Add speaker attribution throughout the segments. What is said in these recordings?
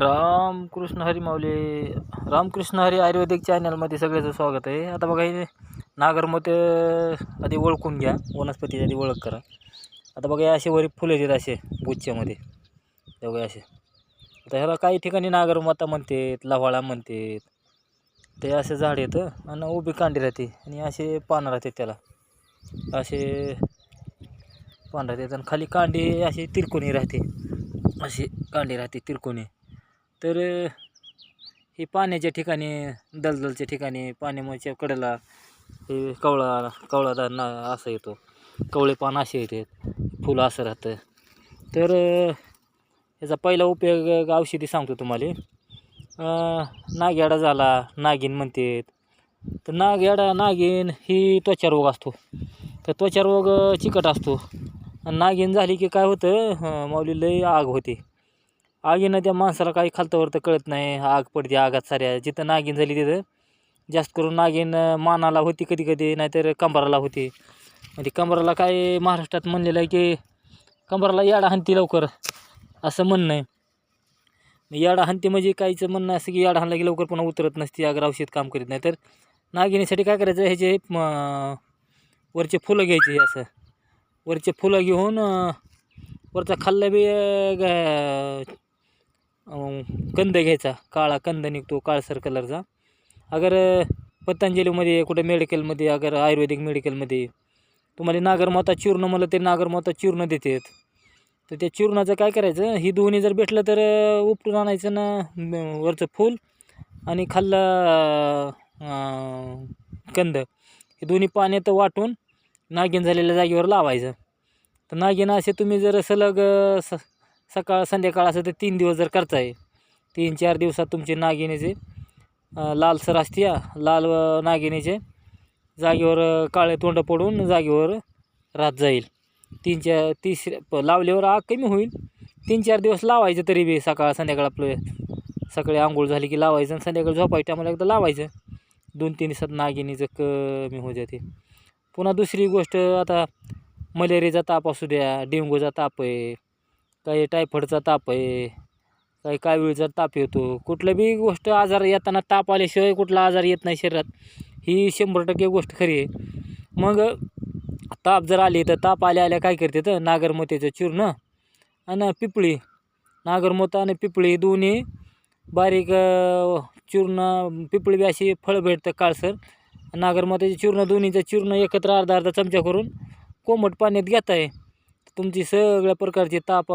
Speaker 1: रामकृष्ण हरी माऊली. रामकृष्ण हरी आयुर्वेदिक चॅनलमध्ये सगळ्याचं स्वागत आहे. आता बघा हे नागरमोते आधी ओळखून घ्या. वनस्पतीची आधी ओळख करा. आता बघा हे असे वरी फुलं येतात असे गुच्छ्यामध्ये बघा असे. आता ह्याला काही ठिकाणी नागरमाता म्हणतात लव्हाळा म्हणतात. ते असे झाड येतं आणि उभी कांडी राहते आणि असे पानं राहतात त्याला. असे पानं राहतात आणि खाली कांडी अशी तिरकोणी राहते. अशी कांडी राहते तिरकोणी. तर हे पाण्याच्या ठिकाणी दलदलच्या ठिकाणी पाण्यामुळेच्या कडेला हे कवळा कवळा ना असं येतो. कवळे पान असे येतात. फुलं असं राहतं. तर याचा पहिला उपयोग औषधी सांगतो तुम्हाला. नाग्याडा झाला नागिन म्हणतात. तर नागयाडा नागिन ही त्वचा रोग असतो. तर त्वचा रोग चिकट असतो. नागिन झाली की काय होतं? माऊली लई आग होते. आगीनं त्या माणसाला काही खालतं वरतं कळत नाही. आग पडते आगात साऱ्या. जिथं नागिन झाली तिथं जास्त करून नागिन मानाला होती कधी कधी नाहीतर कंबराला होती. म्हणजे कंबराला काय महाराष्ट्रात म्हणलेलं आहे की कंबराला याडा हाणती लवकर असं म्हणणं आहे. याडा हाणती म्हणजे काहीचं म्हणणं असं की याडा हाणला की लवकर पुन्हा उतरत नसते आगर औषध काम करीत नाही. तर नागिनीसाठी काय करायचं ह्याचे म, वरचे फुलं घ्यायचे असं. वरचे फुलं घेऊन वरचा खाल्ला बी कंद घ्यायचा काळा कंद निघतो काळसर कलरचा अगर पतंजलीमध्ये कुठे मेडिकलमध्ये अगर आयुर्वेदिक मेडिकलमध्ये तुम्हाला नागरमाता चूर्ण म्हणलं ते नागरमाता चूर्ण देतात. तर त्या चूर्णाचं काय करायचं ही दोन्ही जर भेटलं तर उपटून आणायचं ना वरचं फूल आणि खाल्ला कंद. हे दोन्ही पाण्यात वाटून नागिन झालेल्या जागेवर लावायचं. तर नागिन असे तुम्ही जर सलग स सकाळ संध्याकाळ असं तर तीन दिवस जर करताय तीन चार दिवसात तुमचे नागिनीचे लाल लालसर असते लाल अं, नागिनीचे जागेवर काळे तोंड पडून जागेवर राहत जाईल. तीन चार तीस लावल्यावर आग कमी होईल. तीन चार दिवस लावायचं तरी बी सकाळ संध्याकाळ आपलं. सकाळी आंघोळ झाली की लावायचं आणि संध्याकाळी झोपायच्या टायमाला एकदा लावायचं. दोन तीन दिवसात नागिनीचं कमी होऊ जाते. पुन्हा दुसरी गोष्ट आता मलेरियाचा ताप असू द्या डेंगूचा ताप आहे. काही टायफॉईडचा ताप आहे काही काविळीचा ताप येतो. कुठलं बी गोष्ट आजार येताना ताप आल्याशिवाय कुठला आजार येत नाही शरीरात. ही शंभर टक्के गोष्ट खरी आहे. मग ताप जर आली तर ताप आल्या आल्या काय करते तर नागरमोतीचं चूर्ण आणि पिपळी. नागरमोता आणि पिपळी दोन्ही बारीक चूर्ण पिपळी बी अशी फळं भेटतं काळसर. नागरमोत्याचे चूर्ण दोन्हीचं चूर्ण एकत्र अर्धा अर्धा चमचा करून कोमट पाण्यात घेत आहे तुमची सगळ्या प्रकारची ताप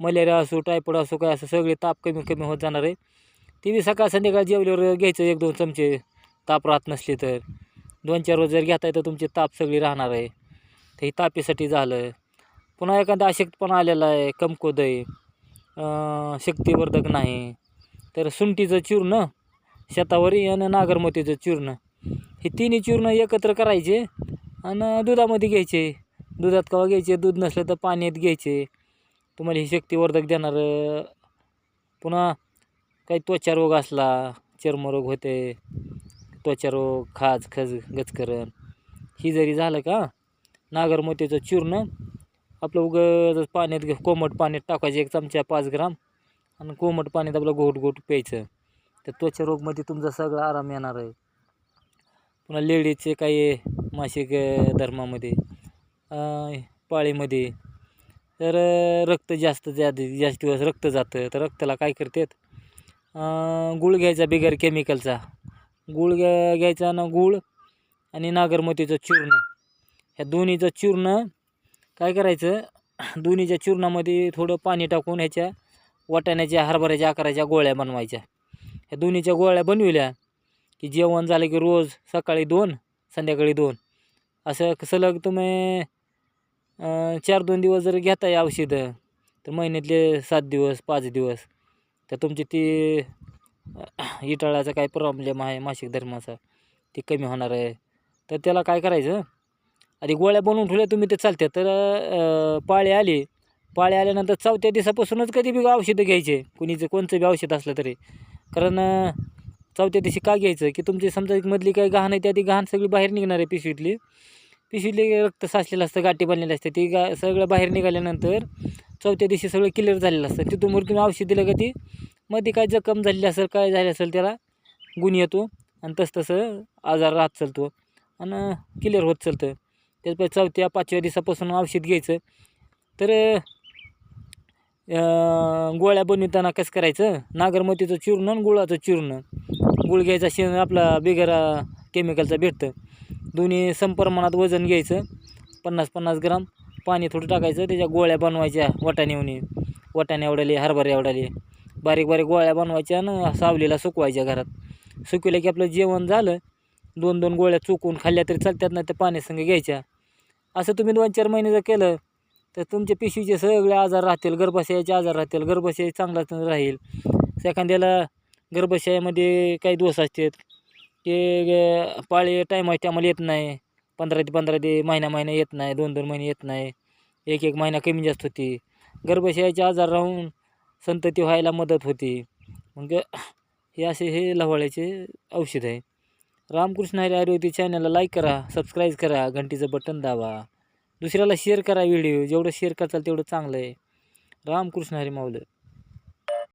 Speaker 1: मलेरिया असो टायफॉइड असो काय असो सगळे ताप कमी कमी होत जाणार आहे. ते बी सकाळ संध्याकाळ जेवल्यावर घ्यायचं एक दोन चमचे ताप राहत नसले तर. दोन चार रोज जर घेताय तर तुमचे ताप सगळी राहणार आहे. तर हे तापीसाठी झालं. पुन्हा एखादा अशक्तपणा आलेला आहे कमकोद आहे शक्तिवर्धक नाही. तर सुंठीचं चूर्ण शेतावरी आणि नागरमतीचं चूर्ण. हे तिन्ही चूर्ण एकत्र करायचे आणि दुधामध्ये घ्यायचे. दुधात कवा घ्यायचे? दूध नसलं तर पाण्यात घ्यायचे. तुम्हाला ही शक्तिवर्धक देणारं पुन्हा काही त्वचा रोग असला चर्मरोग होते त्वचा रोग खाज खज गचकरण ही जरी झालं का नागरमोतीचं चूर्ण आपलं उगं पाण्यात कोमट पाण्यात टाकायचं एक चमचा पाच ग्राम आणि कोमट पाण्यात आपलं घोट गोट प्यायचं. तर त्वचा रोगमध्ये तुमचा सगळा आराम येणार आहे. पुन्हा लेडीजचे काही मासिक धर्मामध्ये पाळीमध्ये. तर रक्त जास्त जा जास्त दिवस रक्त जातं. तर रक्ताला काय करतात? गुळ घ्यायचा बिगर केमिकलचा गुळ घ्या घ्यायचा ना गुळ आणि नागरमतीचं चूर्ण. ह्या दोन्हीचं चूर्ण काय करायचं? दोन्हीच्या चूर्णामध्ये थोडं पाणी टाकून ह्याच्या वाटाण्याच्या हरभऱ्याच्या आकाराच्या गोळ्या बनवायच्या. ह्या दोन्हीच्या गोळ्या बनविल्या की जेवण झालं की रोज सकाळी दोन संध्याकाळी दोन. असं सलग तुम्ही चार दोन दिवस जर घेताय औषधं तर महिन्यातले सात दिवस पाच दिवस. तर तुमची ती इटाळाचा काय प्रॉब्लेम आहे मासिक धर्माचा ती कमी होणार आहे. तर त्याला काय करायचं? आधी गोळ्या बनवून ठेवल्या तुम्ही ते चालते तर पाळी आली. पाळी आल्यानंतर चौथ्या दिवसापासूनच कधी बी औषधं घ्यायचे. कुणीचं कोणचं बी औषध असलं तरी. कारण चौथ्या दिवशी का घ्यायचं? की तुमची समजा मधली काही घाण आहे त्या ती घाण सगळी बाहेर निघणार आहे पिशवीतली. पिशवीतले रक्त साचलेलं असतं गाठी बनलेलं असतं. ती गा सगळं बाहेर निघाल्यानंतर चौथ्या दिवशी सगळं क्लिअर झालेलं असतं. तिथून वर औषध दिलं का ती मध्ये काय जखम झालेली असेल काय झाले असेल त्याला गुण येतो. आणि तसं तसं आजार राहत चालतो. आणि क्लिअर होत चालतं. त्याच्यामुळे चौथ्या पाचव्या दिवसापासून औषध घ्यायचं. तर गोळ्या बनविताना कसं करायचं? नागरमतीचं चूर्ण आणि गुळाचं चूर्ण. गुळ घ्यायचा शेण आपला बिगर केमिकलचा भेटतं. दोन्ही समप्रमाणात वजन घ्यायचं. पन्नास पन्नास ग्राम पाणी थोडं टाकायचं. त्याच्या गोळ्या बनवायच्या वाटाण्यावनी वटाणे एवढाले हरभरे एवढाले. बारीक बारीक गोळ्या बनवायच्या आणि सावलीला सुकवायच्या घरात. सुकविल्या की आपलं जेवण झालं. दोन दोन गोळ्या चुकून खाल्ल्या तरी चालतात नाही तर पाण्यासंग घ्यायच्या. असं तुम्ही दोन चार महिने जर केलं तर तुमच्या पिशवीचे सगळे आजार राहतील. गर्भाशयाचे आजार राहतील. गर्भाशय चांगला राहील. एखाद्याला गर्भाशयामध्ये काही दोष असतात ते पाळी टायमा टायमाला येत नाही. पंधरा ते पंधरा ते महिना महिना येत नाही दोन दोन महिने येत नाही. एक एक महिना कमी जास्त होती. गर्भाशयाचे आजार राहून संतती व्हायला मदत होती. मग हे असे हे लवाळ्याचे औषध आहे. रामकृष्ण हरी आयुर्वेदिक चॅनलला लाईक करा सबस्क्राईब करा घंटीचं बटन दाबा. दुसऱ्याला शेअर करा व्हिडिओ जेवढं शेअर करताल तेवढं चांगलं आहे. रामकृष्ण हरी माऊलं.